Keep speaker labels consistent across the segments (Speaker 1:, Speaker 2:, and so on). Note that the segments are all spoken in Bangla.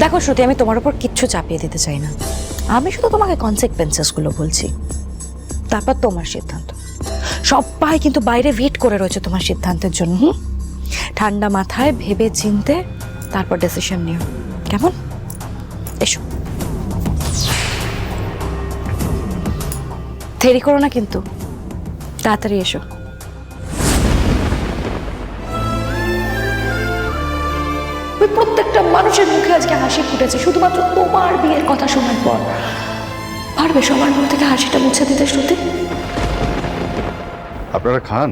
Speaker 1: দেখো শ্রুতি, আমি তোমার উপর কিচ্ছু চাপিয়ে দিতে চাই না। আমি শুধু তোমাকে কনসিকোয়েন্সেসগুলো বলছি। তারপর তোমার সিদ্ধান্ত। সবাই কিন্তু বাইরে ওয়েট করে রয়েছে তোমার সিদ্ধান্তের জন্য ঠান্ডা মাথায় ভেবে চিনতে তারপর ডিসিশন নিও। কেমন? এসো। দেরি করো না কিন্তু। তাড়াতাড়ি এসো। মানুষের মুখে আজকে হাসি ফুটেছে। শুধুমাত্র তোমার বিয়ের কথা শোনার পর। পারবে সবার মুখ থেকে হাসিটা মুছে দিতে শ্রুতি?
Speaker 2: আপনারা খান।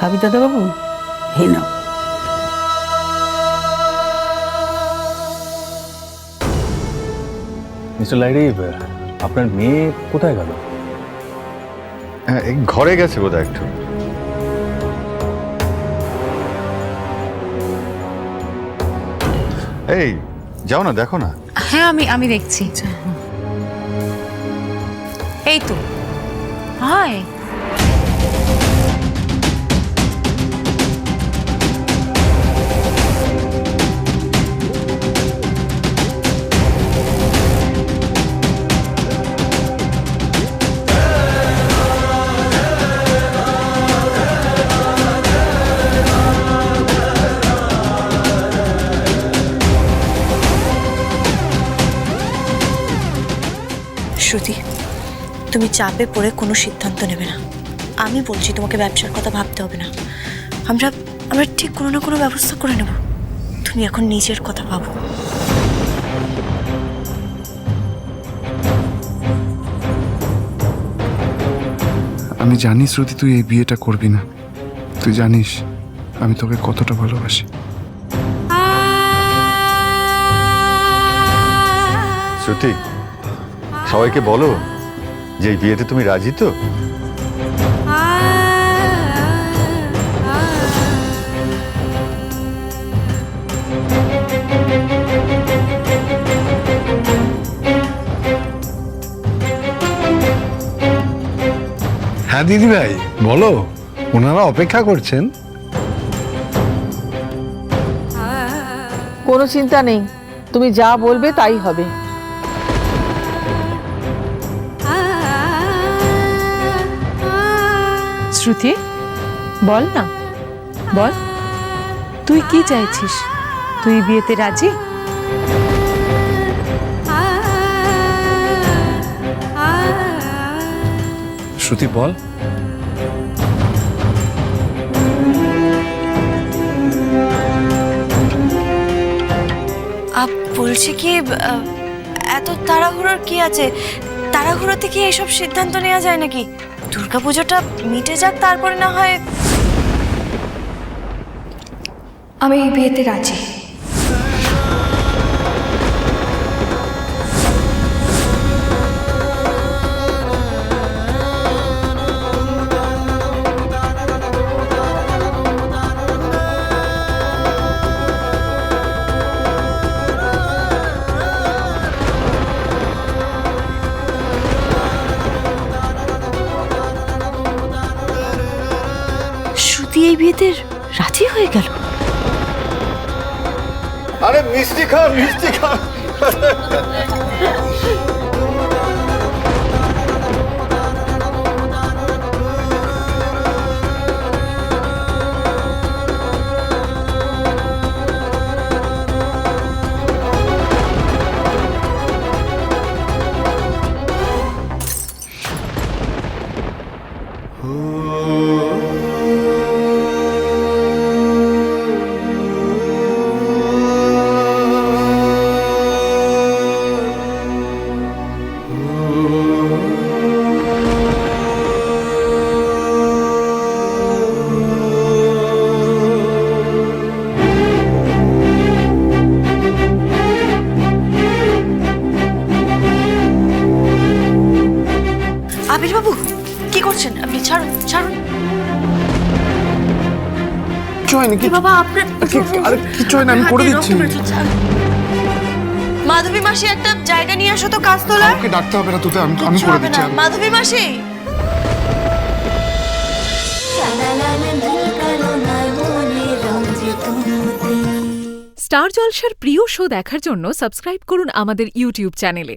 Speaker 3: ভাবি দাদাবাবু? হে নাও
Speaker 4: মিস্টার আপনার মেয়ে কোথায় গেল?
Speaker 2: হ্যাঁ, এই ঘরে গেছে বোধহয় একটু। এই যাও না দেখো না।
Speaker 5: হ্যাঁ আমি আমি দেখছি। এই তো। হাই।
Speaker 6: শ্রুতি তুমি চাপে পড়ে কোনো সিদ্ধান্ত নেবে না। আমি বলছি তোমাকে ব্যবসার কথা ভাবতে হবে না। আমরা আমরা ঠিক কোনো না কোনো ব্যবস্থা করে নেব। তুমি এখন নিজের কথা ভাবো।
Speaker 7: আমি জানি শ্রুতি তুই এই বিয়েটা করবি না। তুই জানিস আমি তোকে কতটা ভালোবাসি।
Speaker 2: শ্রুতি সবাইকে বলো যে এই বিয়েতে তুমি রাজি তো?
Speaker 8: হ্যাঁ দিদি ভাই বলো ওনারা অপেক্ষা করছেন?
Speaker 3: কোনো চিন্তা নেই তুমি যা বলবে তাই হবে।
Speaker 5: শ্রুতি? বল না। বল। তুই কি চাইছিস? তুই বিয়েতে রাজি?
Speaker 4: শ্রুতি বল।
Speaker 6: আপ বলছি কি এত তাড়াহুড়োর কি আছে? তাড়াহুড়োতে কি এসব সিদ্ধান্ত নেওয়া যায় নাকি? দুর্গাপুজোটা মিটে যাক তারপরে না হয়
Speaker 1: আমি এই বিয়েতে রাজি।
Speaker 6: শ্রুতি এই বিয়েতে রাজি হয়ে গেল।
Speaker 2: আরে মিষ্টি খা মিষ্টি খান
Speaker 6: ছাড়ুন ছাড়ুন।
Speaker 7: কিছু হয়নি
Speaker 6: কি বাবা আপনার
Speaker 7: কি আরে কিচ্ছু না আমি করে দিচ্ছি।
Speaker 6: মাধবী মাসি একটা জায়গা নিয়ে আসো তো কাজ তোলার।
Speaker 7: ওকে ডাকতে হবে না তোতে আমি আমি করে দিচ্ছি।
Speaker 6: মাধবী মাসি।
Speaker 9: স্টার জলসার প্রিয় শো দেখার জন্য সাবস্ক্রাইব করুন আমাদের ইউটিউব চ্যানেলে।